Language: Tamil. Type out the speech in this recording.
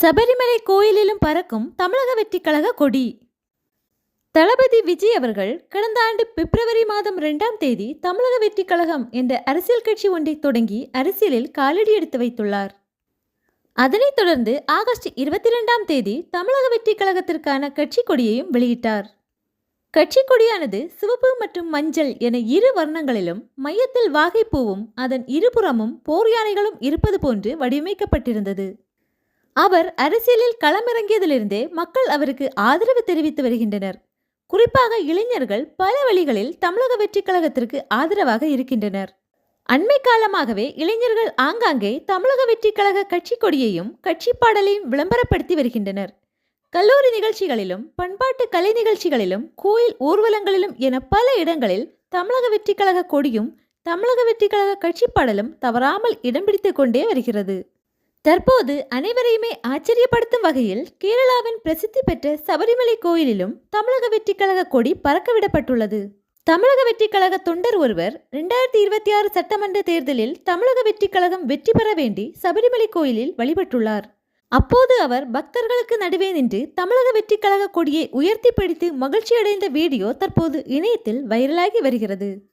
சபரிமலை கோயிலிலும் பறக்கும் தமிழக வெற்றிக்கழக கொடி. தளபதி விஜய் அவர்கள் கடந்த ஆண்டு பிப்ரவரி மாதம் இரண்டாம் தேதி தமிழக வெற்றிக் கழகம் என்ற அரசியல் கட்சி ஒன்றை தொடங்கி அரசியலில் காலடி எடுத்து வைத்துள்ளார். அதனைத் தொடர்ந்து ஆகஸ்ட் இருபத்தி இரண்டாம் தேதி தமிழக வெற்றிக் கழகத்திற்கான கட்சி கொடியையும் வெளியிட்டார். கட்சி கொடியானது சிவப்பு மற்றும் மஞ்சள் என இரு வர்ணங்களிலும் மையத்தில் வாகைப்பூவும் அதன் இருபுறமும் போர் யானைகளும் இருப்பது போன்று வடிவமைக்கப்பட்டிருந்தது. அவர் அரசியலில் களமிறங்கியதிலிருந்தே மக்கள் அவருக்கு ஆதரவு தெரிவித்து வருகின்றனர். குறிப்பாக இளைஞர்கள் பல வழிகளில் தமிழக வெற்றிக் கழகத்திற்கு ஆதரவாக இருக்கின்றனர். அண்மை காலமாகவே இளைஞர்கள் ஆங்காங்கே தமிழக வெற்றிக் கழக கட்சி கொடியையும் கட்சி பாடலையும் விளம்பரப்படுத்தி வருகின்றனர். கல்லூரி நிகழ்ச்சிகளிலும் பண்பாட்டு கலை நிகழ்ச்சிகளிலும் கோயில் ஊர்வலங்களிலும் என பல இடங்களில் தமிழக வெற்றிக் கழக கொடியும் தமிழக வெற்றிக் கழக கட்சி பாடலும் தவறாமல் இடம் பிடித்து கொண்டே வருகிறது. தற்போது அனைவரையுமே ஆச்சரியப்படுத்தும் வகையில் கேரளாவின் பிரசித்தி பெற்ற சபரிமலை கோயிலிலும் தமிழக வெற்றிக்கழக கொடி பறக்கவிடப்பட்டுள்ளது. தமிழக வெற்றிக்கழக தொண்டர் ஒருவர் இரண்டாயிரத்தி இருபத்தி ஆறு சட்டமன்ற தேர்தலில் தமிழக வெற்றிக் கழகம் வெற்றி பெற வேண்டி சபரிமலை கோயிலில் வழிபட்டுள்ளார். அப்போது அவர் பக்தர்களுக்கு நடுவே நின்று தமிழக வெற்றிக்கழக கொடியை உயர்த்தி பிடித்து மகிழ்ச்சியடைந்த வீடியோ தற்போது இணையத்தில் வைரலாகி வருகிறது.